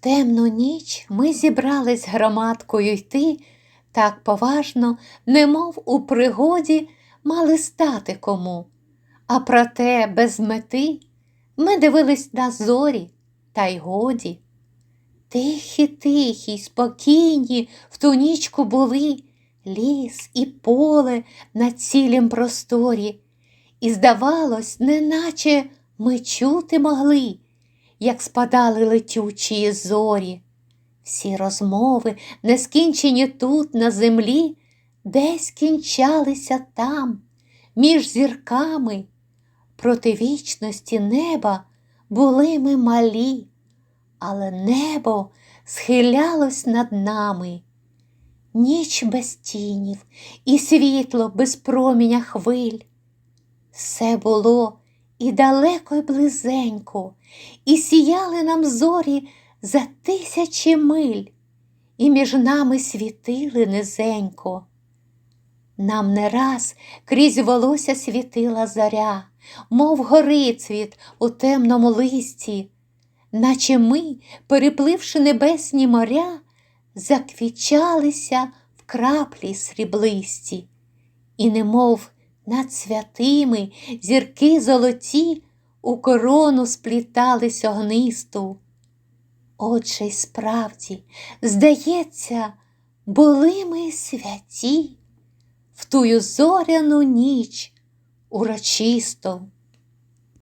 темну ніч ми зібрались громадкою йти, так поважно, немов у пригоді мали стати кому. А проте без мети ми дивились на зорі, та й годі. Тихі, тихі, спокійні в ту нічку були ліс і поле на цілім просторі, і, здавалось, неначе ми чути могли, як спадали летючі зорі. Всі розмови, не скінчені тут, на землі, десь кінчалися там, між зірками. Проти вічності неба були ми малі, але небо схилялось над нами. Ніч без тінів і світло без проміння хвиль. Все було і далеко, й близенько, і сіяли нам зорі за тисячі миль, і між нами світили низенько. Нам не раз крізь волосся світила зоря, мов горицвіт у темному листі, наче ми, перепливши небесні моря, заквічалися в краплі сріблисті, і немов над святими зірки золоті у корону сплітались огнисту. Отже, й справді, здається, були ми святі в тую зоряну ніч урочисту.